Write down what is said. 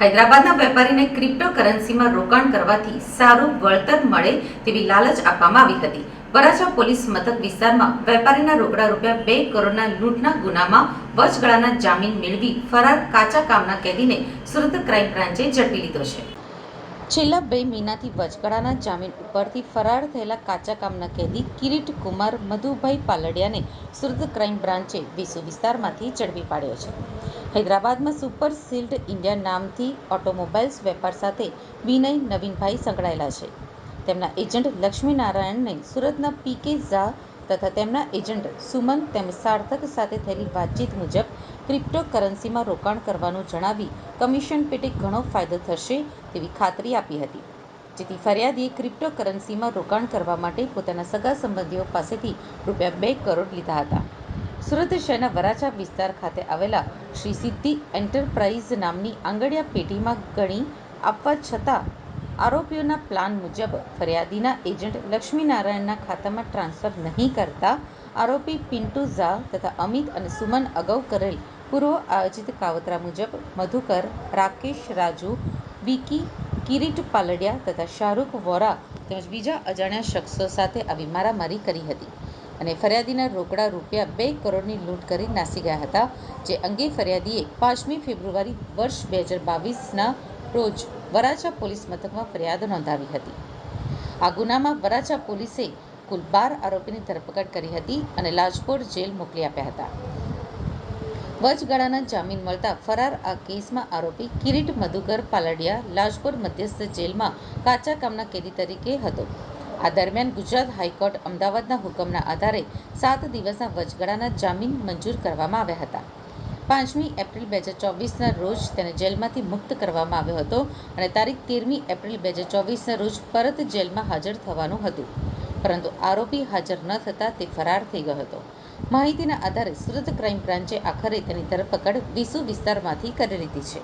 હૈદરાબાદના વેપારીને ક્રિપ્ટોકરન્સીમાં રોકાણ કરવાથી સારું વળતર મળે તેવી લાલચ આપવામાં આવી હતી. વરાછા પોલીસ મથક વિસ્તારમાં વેપારીના રોકડા રૂપિયા બે કરોડના લૂંટના ગુનામાં વચગાળાના જામીન મેળવી ફરાર કાચા કામના કેદીને સુરત ક્રાઇમ બ્રાન્ચે ઝડપી લીધો છે. છેલ્લા બે મહિનાથી વચગાળાના જામીન ઉપરથી ફરાર થયેલા કાચા કામના કેદી કિરીટ કુમાર મધુભાઈ પાલડિયાને સુરત ક્રાઇમ બ્રાન્ચે વિસુ વિસ્તારમાંથી ઝડપી પાડ્યો છે. હૈદરાબાદમાં સુપર સીલ્ડ ઇન્ડિયા નામથી ઓટોમોબાઈલ્સ વેપાર સાથે વિનય નવીનભાઈ સંકળાયેલા છે. તેમના એજન્ટ લક્ષ્મીનારાયણને સુરતના પીકે ઝા તથા તેમના એજન્ટ સુમન તેમજ સાર્થક સાથે થયેલી વાતચીત મુજબ ક્રિપ્ટોકરન્સીમાં રોકાણ કરવાનું જણાવી કમિશન પેટે ઘણો ફાયદો થશે તેવી ખાતરી આપી હતી. જેથી ફરિયાદીએ ક્રિપ્ટોકરન્સીમાં રોકાણ કરવા માટે પોતાના સગા સંબંધીઓ પાસેથી રૂપિયા બે કરોડ લીધા હતા. સુરત શહેરના વરાછા વિસ્તાર ખાતે આવેલા શ્રી સિદ્ધિ એન્ટરપ્રાઇઝ નામની આંગડિયા પેઢીમાં ગણી આપવા છતાં આરોપીઓના પ્લાન મુજબ ફરિયાદીના એજન્ટ લક્ષ્મીનારાયણના ખાતામાં ટ્રાન્સફર નહીં કરતા આરોપી પિન્ટુ ઝા તથા અમિત અને સુમન અગાઉ કરેલ પૂર્વ આયોજિત કાવતરા મુજબ મધુકર, રાકેશ, રાજુ, વિકી, કિરીટ પાલડિયા તથા શાહરૂખ વોરા તેમજ બીજા અજાણ્યા શખ્સો સાથે આવી મારામારી કરી હતી. અને ફરિયાદીના રોકડા રૂપિયા બે કરોડની લૂંટ કરી નાસી ગયા હતા, જે અંગે ફરિયાદીએ પાંચમી ફેબ્રુઆરી વર્ષ બે હજાર બાવીસના રોજ વરાછા પોલીસ મથકમાં ફરિયાદ નોંધાવી હતી. આ ગુનામાં વરાછા પોલીસે કુલ બાર આરોપીની ધરપકડ કરી હતી અને લાજપોર જેલ મોકલી આપ્યા હતા. વચગાળાના જામીન મળતા ફરાર આ કેસમાં આરોપી કિરીટ મધુકર પાલડિયા લાજપોર મધ્યસ્થ જેલમાં કાચા કામના કેદી તરીકે હતો. આ દરમિયાન ગુજરાત હાઈકોર્ટ અમદાવાદના હુકમના આધારે સાત દિવસના વચગાળાના જામીન મંજૂર કરવામાં આવ્યા હતા. પાંચમી એપ્રિલ બે હજાર ચોવીસના રોજ તેને જેલમાંથી મુક્ત કરવામાં આવ્યો હતો અને તારીખ તેરમી એપ્રિલ બે હજાર ચોવીસના રોજ પરત જેલમાં હાજર થવાનું હતું. પરંતુ આરોપી હાજર ન થતાં તે ફરાર થઈ ગયો હતો. માહિતીના આધારે સુરત ક્રાઇમ બ્રાન્ચે આખરે તેની ધરપકડ વિસુ વિસ્તારમાંથી કરી લીધી છે.